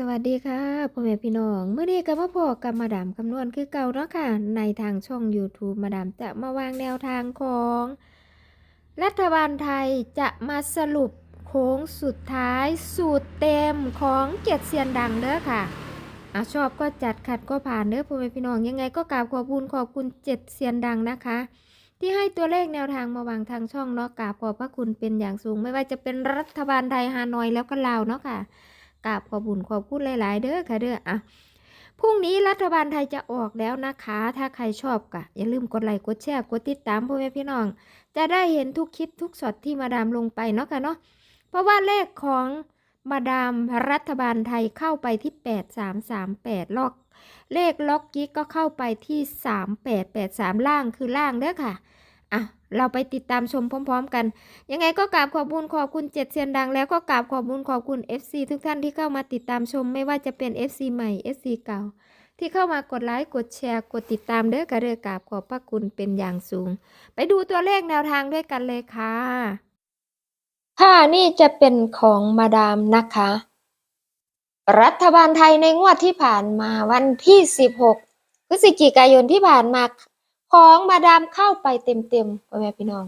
สวัสดีค่ะพ่อแม่พี่น้องเมื่อนี้ก็มาพอกับมาดามคำนวณคือเก่าเนาะค่ะ ในทางช่อง YouTube มาดามจะมาวางแนวทางของ รัฐบาลไทยจะมาสรุปโค้งสุดท้ายสูตรเต็มของเกียรติเซียนดังเด้อค่ะอะชอบก็จัดขัดก็ผ่านเด้อพ่อแม่พี่น้องยังไงก็กราบขอบคุณขอบคุณเจ็ดเซียนดังนะคะ ที่ให้ตัวเลขแนวทางมาวางทางช่องเนาะกราบขอบพระคุณเป็นอย่างสูง ไม่ว่าจะเป็นรัฐบาลไทยฮานอยแล้วก็ลาวเนาะค่ะ กราบขอบุญขอบคุณหลาย ๆ เด้อค่ะเด้ออะพรุ่งนี้รัฐบาลไทยจะออกแล้วนะคะ ถ้าใครชอบก็อย่าลืมกดไลค์กดแชร์กดติดตามพ่อแม่พี่น้อง จะได้เห็นทุกคลิปทุกช็อตที่มาดามลงไปเนาะค่ะเนาะเพราะว่าเลขของมาดามรัฐบาลไทยเข้าไปที่ 8338 ล็อก เลขล็อกกิ๊กก็เข้าไปที่ 3883 ล่างคือล่างเด้อค่ะ อะเราไปติดตามชมพร้อม ๆ กัน ยังไงก็กราบขอบคุณขอบคุณเจ็ดเซียนดัง แล้วก็กราบขอบคุณขอบคุณ FC ทุกท่านที่เข้ามาติดตามชม ไม่ว่าจะเป็น FC ใหม่ FC เก่า ที่เข้ามากดไลค์กดแชร์ กดติดตามเด้อกระเด้อกราบขอบพระคุณเป็นอย่างสูง ไปดูตัวเลขแนวทางด้วยกันเลยค่ะค่ะนี่จะเป็นของมาดามนะคะ รัฐบาลไทยในงวดที่ผ่านมาวันที่ 16พฤศจิกายนที่ผ่านมา ของมาดามเข้าไปเต็มๆพ่อแม่พี่น้อง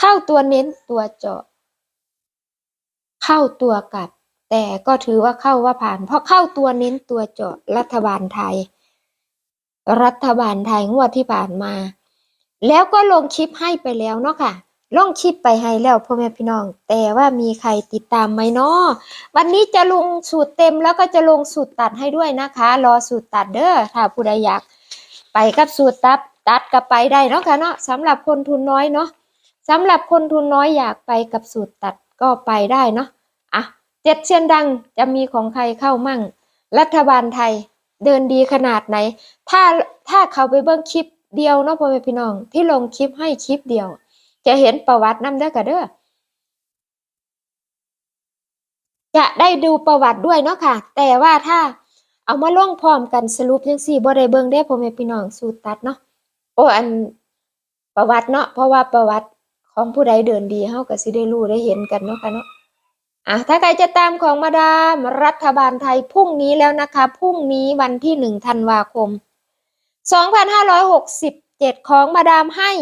เข้าตัวเน้นตัวเจาะ เข้าตัวกลับ แต่ก็ถือว่าเข้าว่าผ่าน เพราะเข้าตัวเน้นตัวเจาะรัฐบาลไทย รัฐบาลไทยงวดที่ผ่านมา แล้วก็ลงคลิปให้ไปแล้วเนาะค่ะลงคลิปไปให้แล้วพ่อแม่พี่น้อง แต่ว่ามีใครติดตามไหมเนาะวันนี้จะลงสูตรเต็มแล้วก็จะลงสูตรตัดให้ด้วยนะคะ รอสูตรตัดเด้อถ้าผู้ใดอยาก ไปกับสูตรตัด ตัดกับไปได้เนาะค่ะเนาะสำหรับคนทุนน้อยเนาะสำหรับคนทุนน้อยอยากไปกับสูตรตัดก็ไปได้เนาะอะเจ็ดเชียนดังจะมีของใครเข้ามั่ง รัฐบาลไทยเดินดีขนาดไหน ถ้าถ้าเขาไปเบิ้งคลิปเดียวเนาะพ่อแม่พี่น้องที่ลงคลิปให้คลิปเดียว จะเห็นประวัตินำเด้อค่ะเด้อจะได้ดูประวัติด้วยเนาะค่ะ แต่ว่าถ้าเอามาล่องพร้อมกันสรุปจังซี่บ่ได้เบิ่งได้พ่อแม่พี่น้องสูตรตัดเนาะ โอ้อันประวัติเนาะเพราะว่าประวัติของผู้ใดเดินดีเฮาก็สิได้รู้ได้เห็นกันเนาะค่ะเนาะอะถ้าใครจะตามของมาดามรัฐบาลไทยพรุ่งนี้แล้วนะคะพรุ่งนี้วันที่1ธันวาคม 2567 ของมาดามให้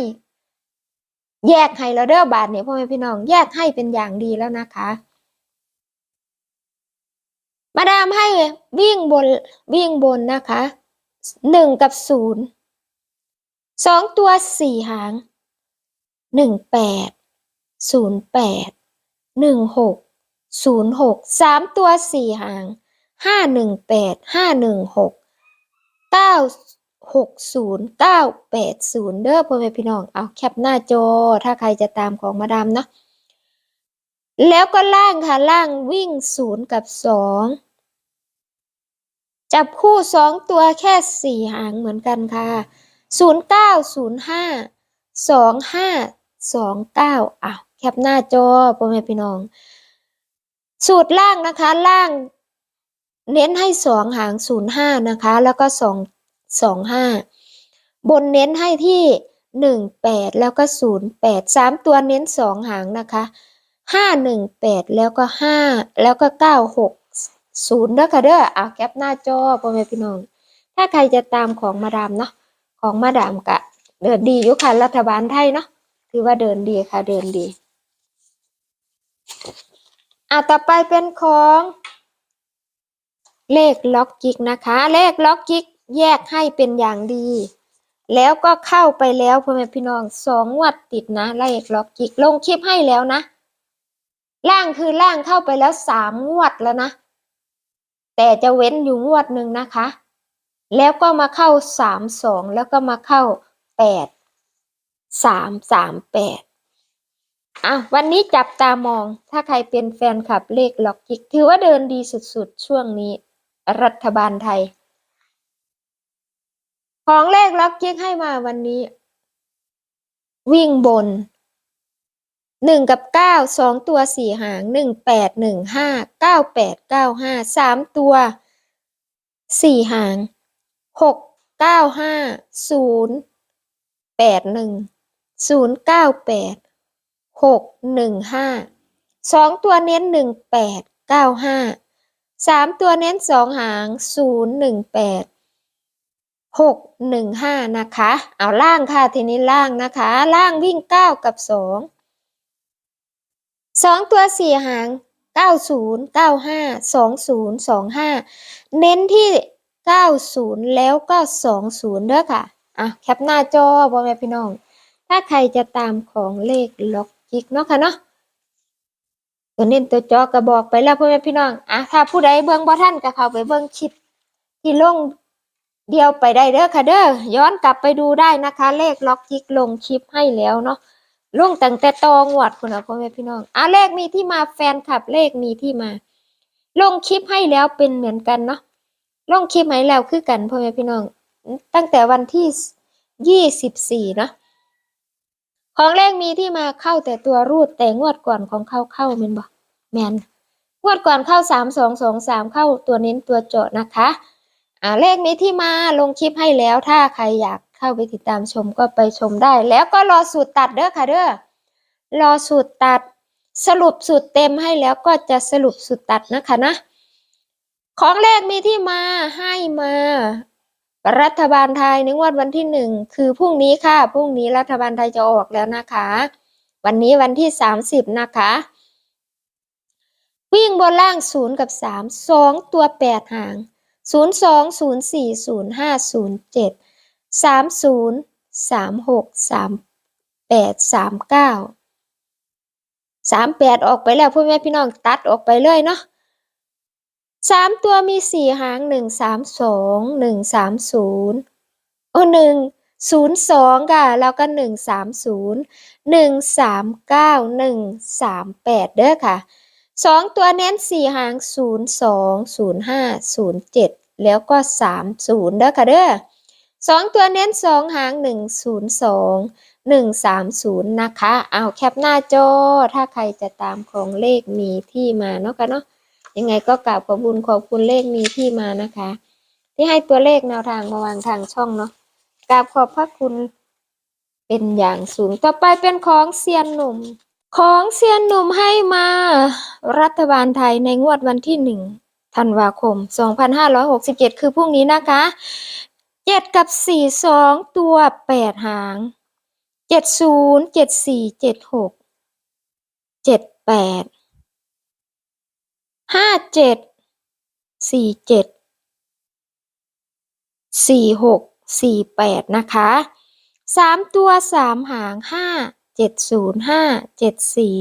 แยกให้แล้วเด้อบาทเนี่ยพ่อแม่พี่น้องแยกให้เป็นอย่างดีแล้วนะคะ มาดามให้วิ่งบนวิ่งบนนะคะหนึ่งกับศูนย์ สองตัวสี่หางหนึ่งแปดศูนย์แปดหนึ่งหกศูนย์หกสามตัวสี่หางห้าหนึ่งแปดห้าหนึ่งหกเก้าหกศูนย์เก้าแปดศูนย์เด้อพ่อแม่พี่น้องเอาแคปหน้าจอถ้าใครจะตามของมาดามเนาะแล้วก็ล่างค่ะล่างวิ่งศูนย์กับสองจับคู่สองตัวแค่สี่หางเหมือนกันค่ะ ศูนย์เก้าศูนย์ห้าสองห้าสองเก้าอะแคปหน้าจอพ่อแม่พี่น้อง สูตรล่างนะคะล่าง เน้นให้สองหางศูนย์ห้านะคะ แล้วก็สองสองห้าบนเน้นให้ที่หนึ่งแปดแล้วก็ศูนย์แปดสามตัวเน้นสองหางนะคะห้าหนึ่งแปดแล้วก็ห้าแล้วก็เก้าหกศูนย์เด้อค่ะเด้อเอาแคปหน้าจอพ่อแม่พี่น้อง ถ้าใครจะตามของมาดามเนาะ ของมาดามกะ เดินดีอยู่ค่ะ รัฐบาลไทยเนาะถือว่าเดินดีค่ะ เดินดีอะต่อไปเป็นของ เลขล็อกกิกนะคะ เลขล็อกกิกแยกให้เป็นอย่างดี แล้วก็เข้าไปแล้วพ่อแม่พี่น้องสองวัดติดนะ เลขล็อกกิกลงคลิปให้แล้วนะ ล่างคือล่างเข้าไปแล้วสามงวดแล้วนะ แต่จะเว้นอยู่งวดหนึ่งนะคะ แล้วก็มาเข้าสามสองแล้วก็มาเข้าแปดสามสามแปดอะวันนี้จับตามองถ้าใครเป็นแฟนคลับเลขล็อกกิก ถือว่าเดินดีสุดๆ ช่วงนี้ รัฐบาลไทย ของเลขล็อกกิกให้มาวันนี้ วิ่งบนหนึ่งกับเก้าสองตัวสี่หางหนึ่งแปดหนึ่งห้าเก้าแปดเก้าห้าสามตัวสี่หาง หกเก้าห้าศูนย์แปดหนึ่งศูนย์เก้าแปดหกหนึ่งห้าสองตัวเน้นหนึ่งแปดเก้าห้าสามตัวเน้นสองหางศูนย์หนึ่งแปดหกหนึ่งห้านะคะ เอาล่างค่ะทีนี้ล่างนะคะ ล่างวิ่งเก้ากับสองสองตัวสี่หางเก้าศูนย์เก้าห้าสองศูนย์สองห้าเน้นที่ เก้าศูนย์แล้วก็สองศูนย์เด้อค่ะ อะ แคปหน้าจอพ่อแม่พี่น้อง ถ้าใครจะตามของเลขล็อกจิกเนาะค่ะเนาะตัวเน้นตัวจอกระบอกไปแล้วพ่อแม่พี่น้อง อะ ถ้าผู้ใดเบิ่งบ่ทันก็เข้าไปเบิ่งคลิปที่ลงเดียวไปได้เด้อค่ะเด้อ ย้อนกลับไปดูได้นะคะ เลขล็อกจิกลงคลิปให้แล้วเนาะลงตั้งแต่ตองวดคุณนะพ่อแม่พี่น้องอะเลขมีที่มาแฟนคลับเลขมีที่มา ลงคลิปให้แล้วเป็นเหมือนกันเนาะ ลงคลิปให้แล้วคือกันพ่อแม่พี่น้อง ตั้งแต่วันที่ยี่สิบสี่เนาะของเลขมีที่มาเข้าแต่ตัวรูดแต่งวดก่อนของเข้าเข้าแม่นบ่แมนงวดก่อนเข้าสามสองสองสามเข้าตัวเน้นตัวเจาะนะคะอ่าเลขนี้ที่มาลงคลิปให้แล้ว ถ้าใครอยากเข้าไปติดตามชมก็ไปชมได้ แล้วก็รอสูตรตัดเด้อค่ะเด้อรอสูตรตัดสรุปสูตรเต็มให้แล้วก็จะสรุปสูตรตัดนะคะนะ ของเลขมีที่มาให้มา รัฐบาลไทยในงวดวันที่หนึ่งคือพรุ่งนี้ค่ะพรุ่งนี้รัฐบาลไทยจะออกแล้วนะคะ วันนี้วันที่สามสิบนะคะ วิ่งบนล่างศูนย์กับสามสองตัวแปดหางศูนย์สองศูนย์สี่ศูนย์ห้าศูนย์เจ็ดสามศูนย์สามหกสามแปดสามเก้าสามแปดออกไปแล้วพ่อแม่พี่น้องตัดออกไปเลยเนาะ สามตัวมีสี่หางหนึ่งสามสองหนึ่งสามศูนย์โอ้หนึ่งศูนย์สองค่ะ แล้วก็หนึ่งสามศูนย์หนึ่งสามเก้าหนึ่งสามแปดเด้อค่ะสองตัวเน้นสี่หางศูนย์สองศูนย์ห้าศูนย์เจ็ดแล้วก็สามศูนย์เด้อค่ะเด้อสองตัวเน้นสองหางหนึ่งศูนย์สองหนึ่งสามศูนย์นะคะ เอาแคปหน้าจอถ้าใครจะตามของเลขมีที่มาเนาะค่ะเนาะ ยังไงก็กราบขอบคุณขอบคุณเลขนี้ที่มานะคะ ที่ให้ตัวเลขแนวทางมาวางทางช่องเนาะกราบขอบพระคุณเป็นอย่างสูงต่อไปเป็นของเซียนหนุ่ม ของเซียนหนุ่มให้มา รัฐบาลไทยในงวดวันที่หนึ่งธันวาคม 2567 คือพรุ่งนี้นะคะ 7 กับ 4 2 ตัว 8 หาง 70 74 76 78 ห้าเจ็ดสี่เจ็ดสี่หกสี่แปดนะคะสามตัวสามหางห้าเจ็ดศูนย์ห้าเจ็ดสี่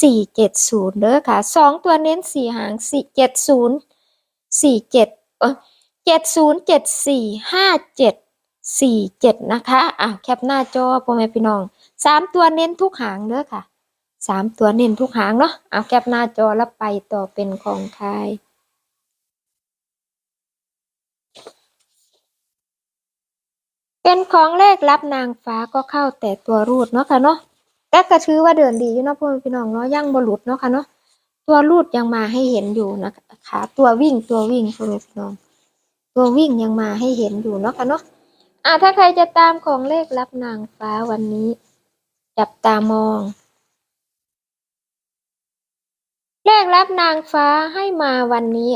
สี่เจ็ดศูนย์เด้อค่ะสองตัวเน้นสี่หางสี่เจ็ดศูนย์สี่เจ็ดเออเจ็ดศูนย์เจ็ดสี่ห้าเจ็ดสี่เจ็ดนะคะอะแคปหน้าจอพ่อแม่พี่น้องสามตัวเน้นทุกหางเด้อค่ะ สามตัวเน้นทุกหางเนาะเอาแคปหน้าจอแล้วไปต่อเป็นของใครเป็นของเลขรับนางฟ้าก็เข้าแต่ตัวรูดเนาะค่ะเนาะแต่ก็ถือว่าเดินดีอยู่เนาะพ่อพี่น้องเนาะยังบหลุดเนาะค่ะเนาะตัวรูดยังมาให้เห็นอยู่นะคะตัววิ่งตัววิ่งพ่อพี่น้อง ตัววิ่งยังมาให้เห็นอยู่เนาะค่ะเนาะอะถ้าใครจะตามของเลขรับนางฟ้าวันนี้ จับตามอง เลขรับนางฟ้าให้มาวันนี้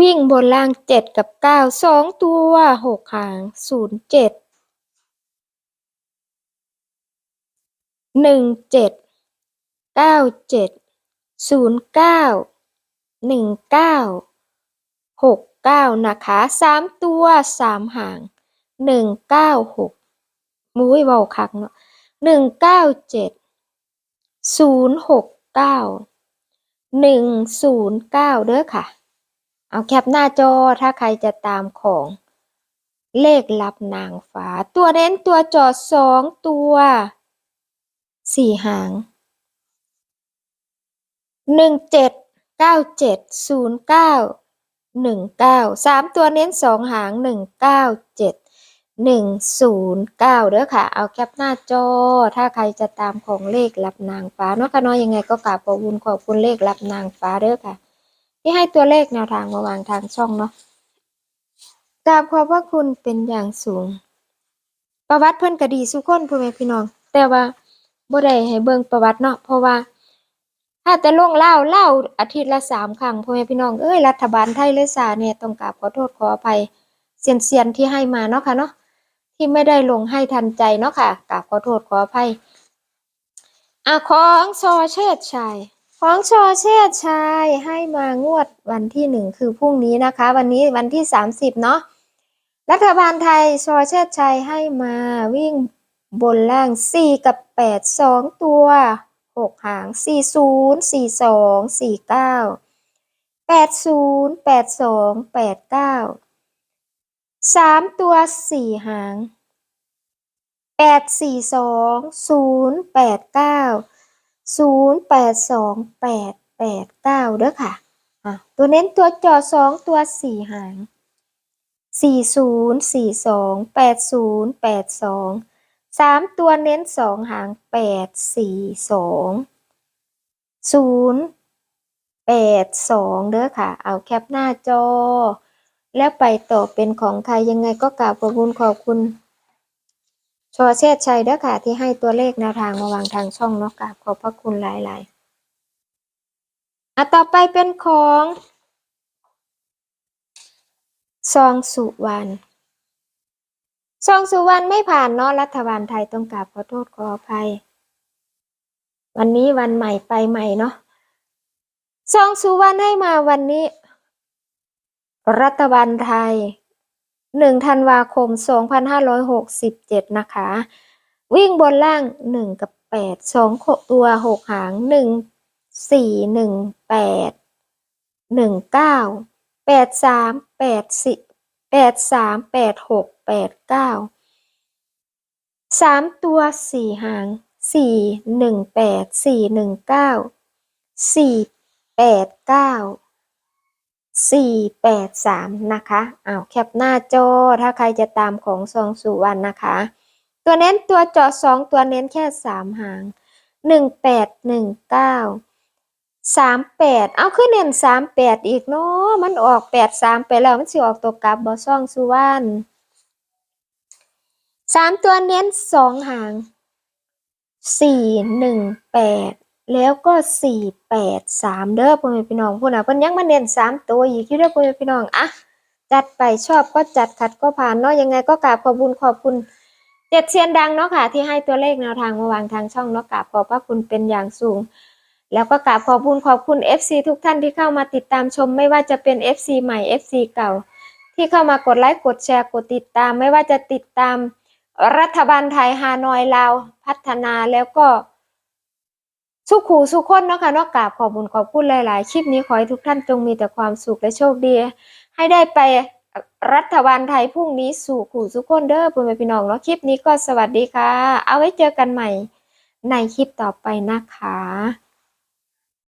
วิ่งบนล่างเจ็ดกับเก้าสองตัวหกหางศูนย์เจ็ดหนึ่งเจ็ดเก้าเจ็ดศูนย์เก้าหนึ่งเก้าหกเก้านะคะสามตัวสามหางหนึ่งเก้าหกมุ้ยเบาคักเนาะ หนึ่งเก้าเจ็ดศูนย์หกเก้าหนึ่งศูนย์เก้าเด้อค่ะ เอาแคปหน้าจอถ้าใครจะตามของเลขลับนางฟ้า ตัวเน้นตัวจอดสองตัวสี่หางหนึ่งเจ็ดเก้าเจ็ดศูนย์เก้าหนึ่งเก้าสามตัวเน้นสองหางหนึ่งเก้าเจ็ด หนึ่งศูนย์เก้าเด้อค่ะ เอาแคปหน้าจอ ถ้าใครจะตามของเลขรับนางฟ้าเนาะค่ะเนาะยังไงก็กราบขอบคุณขอบคุณเลขรับนางฟ้าเด้อค่ะ ที่ให้ตัวเลขแนวทางมาวางทางช่องเนาะกราบขอบพระคุณเป็นอย่างสูง ประวัติเพิ่นก็ดีสุขคนพ่อแม่พี่น้อง แต่ว่าบ่ได้ให้เบิ่งประวัติเนาะเพราะว่า ถ้าแต่ลงเล่าเล่าอาทิตย์ละสามครั้งพ่อแม่พี่น้องเอ้ยรัฐบาลไทยเลยสาเนี่ยต้องกราบขอโทษขออภัยเซียนเซียนที่ให้มาเนาะค่ะเนาะ ที่ไม่ได้ลงให้ทันใจเนาะค่ะกราบขอโทษขออภัยอะของชอเชิดชัยของชอเชิดชัยให้มางวดวันที่หนึ่งคือพรุ่งนี้นะคะ วันนี้วันที่สามสิบเนาะรัฐบาลไทยชอเชิดชัยให้มาวิ่งบนล่างสี่กับแปดสองตัวหกหางสี่ศูนย์สี่สองสี่เก้าแปดศูนย์แปดสองแปดเก้า สามตัวสี่หางแปดสี่สองศูนย์แปดเก้าศูนย์แปดสองแปดแปดเก้าเด้อค่ะอะตัวเน้นตัวจอสองตัวสี่หางสี่ศูนย์สี่สองแปดศูนย์แปดสองสามตัวเน้นสองหางแปดสี่สองศูนย์แปดสองเด้อค่ะ เอาแคปหน้าจอ แล้วไปต่อเป็นของใครยังไงก็กราบขอบคุณขอบคุณชอเชษชัยเด้อค่ะที่ให้ตัวเลขแนวทางมาวางทางช่องเนาะกราบขอบพระคุณหลายๆอะต่อไปเป็นของซองสุวรรณซองสุวรรณไม่ผ่านเนาะรัฐบาลไทยต้องกราบขอโทษขออภัย วันนี้วันใหม่ไปใหม่เนาะซองสุวรรณให้มาวันนี้ รัฐบาลไทยหนึ่งธันวาคมสองพันห้าร้อยหกสิบเจ็ดนะคะ วิ่งบนล่างหนึ่งกับแปดสองตัวหกหางหนึ่งสี่หนึ่งแปดหนึ่งเก้าแปดสามแปดสี่แปดสามแปดหกแปดเก้าสามตัวสี่หางสี่หนึ่งแปดสี่ห นึ่งเก้าสี่แปดสามนะคะอ้าวแคปหน้าจอถ้าใครจะตามของซองสุวรรณนะคะ ตัวเน้นตัวจาะสองตัวเน้นแค่สามหางหนึ่งแปดหนึ่งเก้าสามแปดเอาขึ้นเน้นสามแปดอีกเนาะมันออกแปดสามไปแล้ว มันสิออกตัวกลับบอซองสุวรรณสามตัวเน้นสองหางสี่หนึ่ง แล้วก็สี่แปดสามเด้อพ่อแม่พี่น้องพูดนะเพิ่นยังมาเน้นสามตัวอีกอยู่เด้อพ่อแม่พี่น้องอะจัดไปชอบก็จัดขัดก็ผ่านเนาะยังไงก็กราบขอบคุณขอบคุณเจ็ดเซียนดังเนาะค่ะ ที่ให้ตัวเลขแนวทางมาวางทางช่องเนาะกราบขอบพระคุณเป็นอย่างสูง แล้วก็กราบขอบคุณขอบคุณ FC ทุกท่านที่เข้ามาติดตามชม ไม่ว่าจะเป็น FC ใหม่ FC เก่า ที่เข้ามากดไลค์กดแชร์กดติดตาม ไม่ว่าจะติดตามรัฐบาลไทยฮานอยลาวพัฒนาแล้วก็ สุขูสุขคนเนาะค่ะเนอกกราบขอบคุณขอบคุณหลาย ๆ คลิปนี้ขอให้ทุกท่านจงมีแต่ความสุขและโชคดี ให้ได้ไปรัฐบาลไทยพรุ่งนี้สู่ขู่สุขคนเด้อพ่อแม่พี่น้องเนาะคลิปนี้ก็สวัสดีค่ะ เอาไว้เจอกันใหม่ในคลิปต่อไปนะคะ